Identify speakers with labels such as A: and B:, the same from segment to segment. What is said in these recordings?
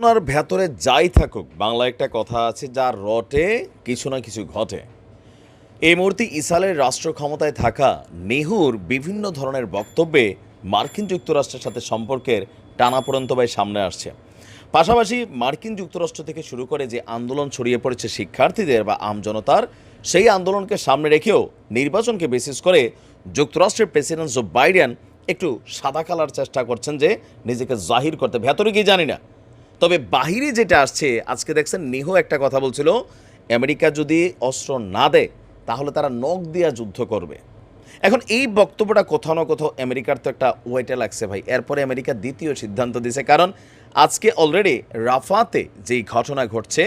A: ওনার ভেতরে যাই থাকুক বাংলা একটা কথা আছে, যা রটে, কিছু না কিছু ঘটে। এই মুহূর্তে ইসরায়েলের রাষ্ট্র ক্ষমতায় থাকা নেহুর বিভিন্ন ধরনের বক্তব্যে মার্কিন যুক্তরাষ্ট্রের সাথে সম্পর্কের টানাপোড়ন্ত ভাই সামনে আসছে। পাশাপাশি মার্কিন যুক্তরাষ্ট্র থেকে শুরু করে যে আন্দোলন ছড়িয়ে পড়েছে শিক্ষার্থীদের বা আমজনতার সেই আন্দোলনকে সামনে রেখেও নির্বাচনকে বেসিস করে যুক্তরাষ্ট্রের প্রেসিডেন্ট জো বাইডেন একটু সাদা কালার চেষ্টা করছেন যে নিজেকে জাহির করতে। ভেতরে কি জানি না তবে বাহিরে যেটা আসছে, আজকে দেখছেন নিহো একটা কথা বলছিল, আমেরিকা যদি অস্ত্র না দেয়, তাহলে তারা নখ দিয়া যুদ্ধ করবে। এখন এই বক্তব্যটা কোথাও না কোথাও আমেরিকার তো একটা ওয়েটে লাগছে ভাই। এরপরে আমেরিকা দ্বিতীয় সিদ্ধান্ত দিছে, কারণ আজকে অলরেডি রাফাতে যেই ঘটনা ঘটছে,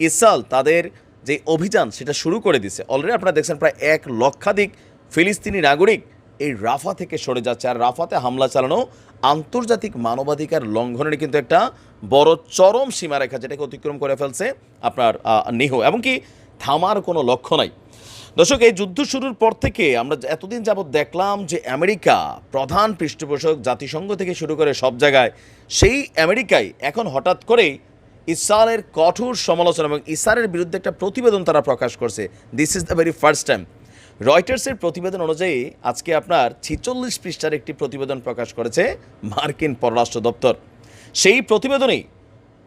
A: ইসরায়েল তাদের যে অভিযান সেটা শুরু করে দিছে। অলরেডি আপনারা দেখছেন প্রায় এক লক্ষাধিক ফিলিস্তিনি নাগরিক এই রাফা থেকে সরে যাচ্ছে। আর রাফাতে হামলা চালানো আন্তর্জাতিক মানবাধিকার লঙ্ঘনের কিন্তু একটা বড় চরম সীমারেখা, যেটাকে অতিক্রম করে ফেলছে আপনার নিহো এমনকি থামার কোনো লক্ষ্য নাই। দর্শক, এই যুদ্ধ শুরুর পর থেকে আমরা এতদিন যাবৎ দেখলাম যে আমেরিকা প্রধান পৃষ্ঠপোষক জাতিসংঘ থেকে শুরু করে সব জায়গায়, সেই আমেরিকায় এখন হঠাৎ করেই ইসরায়েলের কঠোর সমালোচনা এবং ইসরায়েলের বিরুদ্ধে একটা প্রতিবেদন তারা প্রকাশ করছে। This is the very first time রয়টার্সের প্রতিবেদন অনুযায়ী আজকে আপনার ছিচল্লিশ পৃষ্ঠার একটি প্রতিবেদন প্রকাশ করেছে মার্কিন পররাষ্ট্র দপ্তর। সেই প্রতিবেদনেই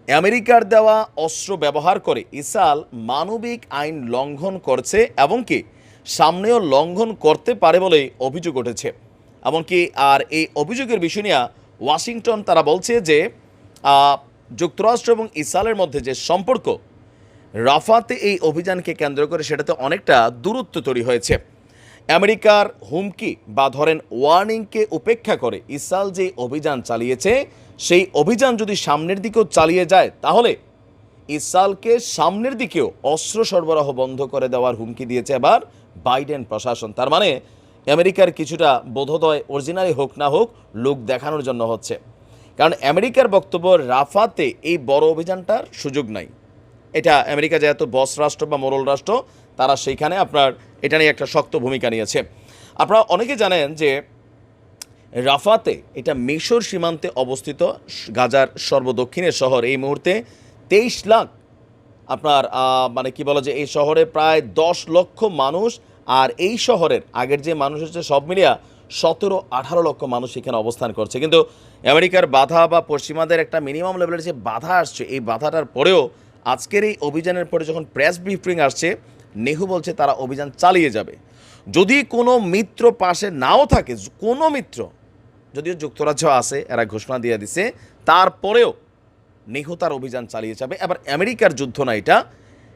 A: আমেরিকার দেওয়া অস্ত্র ব্যবহার করে ইসরায়েল মানবিক আইন লঙ্ঘন করছে এবং কি সামনেও লঙ্ঘন করতে পারে বলে অভিযোগ উঠেছে। এমনকি আর এই অভিযোগের বিষয় নিয়ে ওয়াশিংটন তারা বলছে যে যুক্তরাষ্ট্র এবং ইসরায়েলের মধ্যে যে সম্পর্ক রাফাতে এই অভিযানকে কেন্দ্র করে সেটাতে অনেকটা দূরত্ব তৈরি হয়েছে। আমেরিকার হুমকি বা ধরেন ওয়ার্নিংকে উপেক্ষা করে ইসরায়েল যে অভিযান চালিয়েছে, সেই অভিযান যদি সামনের দিকেও চালিয়ে যায়, তাহলে ইসরায়েলকে সামনের দিকেও অস্ত্র সরবরাহ বন্ধ করে দেওয়ার হুমকি দিয়েছে এবার বাইডেন প্রশাসন। তার মানে আমেরিকার কিছুটা বোধোদয় অরিজিনালি হোক না হোক, লোক দেখানোর জন্য হচ্ছে। কারণ আমেরিকার বক্তব্য রাফাতে এই বড় অভিযানটার সুযোগ নাই। এটা আমেরিকা যেহেতু বস রাষ্ট্র বা মোরল রাষ্ট্র, তারা সেইখানে আপনার এটা নিয়ে একটা শক্ত ভূমিকা নিয়েছে। আপনারা অনেকে জানেন যে রাফাতে এটা মিশর সীমান্তে অবস্থিত গাজার সর্বদক্ষিণের শহর। এই মুহূর্তে তেইশ লাখ আপনার মানে কি বলা যে এই শহরে প্রায় দশ লক্ষ মানুষ, আর এই শহরের আগের যে মানুষ হচ্ছে সব মিলিয়া সতেরো আঠারো লক্ষ মানুষ এখানে অবস্থান করছে। কিন্তু আমেরিকার বাধা বা পশ্চিমাদের একটা মিনিমাম লেভেলের যে বাধা আসছে, এই বাধাটার পরেও আজকের এই অভিযানের পরে যখন প্রেস ব্রিফিং আসছে, নেহু বলছে তারা অভিযান চালিয়ে যাবে। যদি কোনো মিত্র পাশে নাও থাকে কোনো মিত্র, যদিও যুক্তরাজ্য আছে, এরা ঘোষণা দিয়ে দিছে, তারপরেও নেহু তার অভিযান চালিয়ে যাবে। এবার আমেরিকার যুদ্ধ না এটা।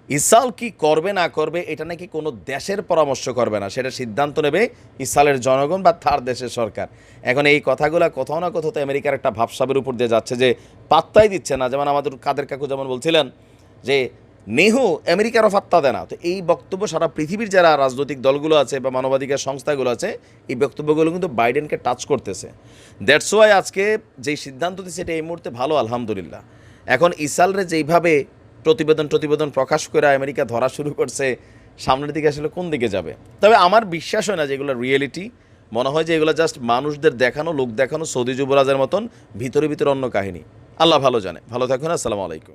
A: ইসরায়েল কি করবে, না করবে, এটা নাকি কোনো দেশের পরামর্শ করবে না, সেটা সিদ্ধান্ত নেবে ইসালের জনগণ বা তার দেশের সরকার। এখন এই কথাগুলো কোথাও না কোথাও তো আমেরিকার একটা ভাবসাবের উপর দিয়ে যাচ্ছে যে পাত্তাই দিচ্ছে না। যেমন আমাদের কাদের কাকু যেমন বলছিলেন যে নেহু আমেরিকারও পাত্তা দেয় না। তো এই বক্তব্য সারা পৃথিবীর যারা রাজনৈতিক দলগুলো আছে বা মানবাধিকার সংস্থাগুলো আছে, এই বক্তব্যগুলো কিন্তু বাইডেনকে টাচ করতেছে। দ্যাটস ওয়াই আজকে যেই সিদ্ধান্ত দিচ্ছে এটা এই মুহূর্তে ভালো, আলহামদুলিল্লাহ। এখন ইসরায়েলের যেইভাবে প্রতিবেদন প্রতিবেদন প্রকাশ করে আমেরিকা ধরা শুরু করছে, সামনের দিকে আসলে কোন দিকে যাবে? তবে আমার বিশ্বাস হয় না যে এগুলো রিয়েলিটি মনে হয় যে এগুলো জাস্ট মানুষদের দেখানো, লোক দেখানো সৌদি যুবরাজের মতন ভিতরে ভিতরে অন্য কাহিনী। আল্লাহ ভালো জানে। ভালো থাকুন, আসসালামু আলাইকুম।